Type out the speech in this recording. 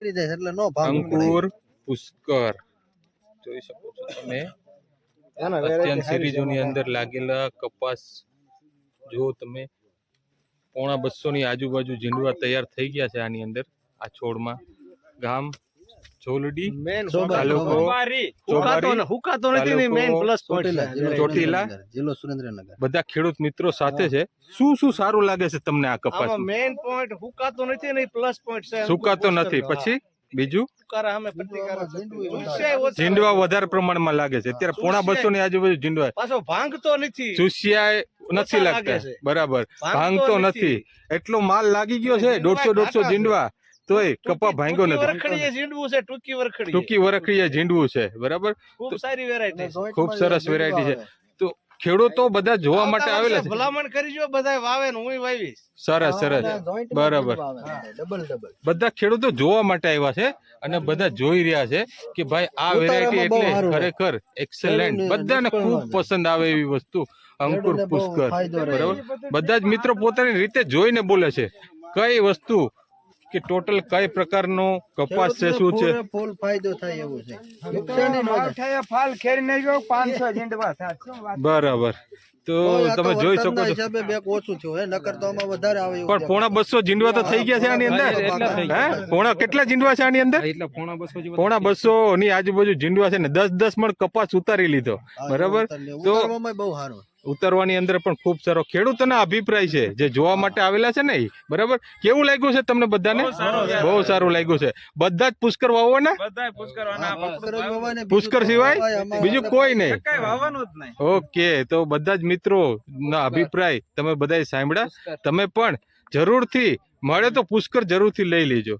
કરી જાય એટલે નો ભાવ અંકુર પુષ્કર. જોઈ શકો છો તમે. અત્યંત સિરીઝોની અંદર લાગેલા કપાસ જો તમે પોણા બસો ની આજુબાજુ ઝીંડવા તૈયાર થઈ ગયા છે આની અંદર આ છોડમાં. ગામ જોલડી તાલુકો હુકાતો નથી ને મેઇન પ્લસ ચોટીલા જિલ્લો સુરેન્દ્રનગર, બધા ખેડૂત મિત્રો સાથે છે. શું શું સારું લાગે છે તમને આ કપાસ મેન પોઈન્ટ હુકાતો નથી ને પ્લસ પોઈન્ટ છે. સુકાતો નથી. પછી? બીજું? ઝીંડવું વધારે પ્રમાણમાં લાગે છે. અત્યારે પોણા બસો ની આજુબાજુ ઝીંડવા પાછો ભાંગતો નથી. ચૂસિયા નથી લાગતા. બરાબર. ભાંગતો. નથી. એટલો માલ લાગી ગયો છે. દોઢસો દોઢસો ઝીંડવા. તોય કપા ભાંગ્યો નથી. વરખડીએ જીંડવું છે ટૂંકી વરખડી ટૂંકી વરખડીએ જીંડવું છે બરાબર? ખૂબ સારી વેરાયટી છે. ખૂબ સરસ વેરાયટી છે. તો ખેડૂતો બધા જોવા માટે આવેલા છે. ભલામણ કરી જો બધાય વાવે ને હું વાવીશ. સરસ સરસ. બરાબર. ડબલ ડબલ બધા ખેડૂતો જોવા માટે આવ્યા છે અને બધા જોઈ રહ્યા છે કે ભાઈ આ વેરાયટી એટલે ખરેખર એક્સેલન્ટ બધાને ખૂબ પસંદ આવે એવી વસ્તુ. અંકુર પુષ્કર બરાબર? બધા જ મિત્રો પોતાની રીતે જોઈને બોલે છે. કઈ વસ્તુ કે ટોટલ કઈ પ્રકારનો કપાસ છે શું છે? ફૂલ ફાયદો થાય એવું છે. નુકસાની ન થાય. ફાલ ખેરીને જો પાંચસો ઝીંડવા થાય. શું વાત બરાબર. તો તમે જોઈ શકો છો. હિસાબે બેક ઓછું થયું હે નકર તો આમાં વધારે આવે પણ પોણા બસો જીંડવા તો થઈ ગયા છે આની અંદર? હે પોણા કેટલા જીંડવા છે આની અંદર? એટલે પોણા બસો પોણા બસો ની આજુબાજુ જીંડવા છે ને દસ દસ મણ કપાસ ઉતારી લીધો. બરાબર? તો ઉતારવામાં બહુ સારું. ઉતારવાની અંદર પણ ખૂબ સારો ખેડૂતોના અભિપ્રાય છે જે જોવા માટે આવેલા છે ને બરાબર? કેવું લાગ્યું છે તમને બધાને? બહુ સારું લાગ્યું છે. બધા જ પુષ્કર વાવવાના? પુષ્કર સિવાય? બીજું કોઈ નહીં. વાવવાનું ઓકે તો બધા જ મિત્રો ના અભિપ્રાય તમે બધા સાંભળ્યા. તમે પણ જરૂરથી મળે તો પુષ્કર જરૂરથી લઈ લેજો.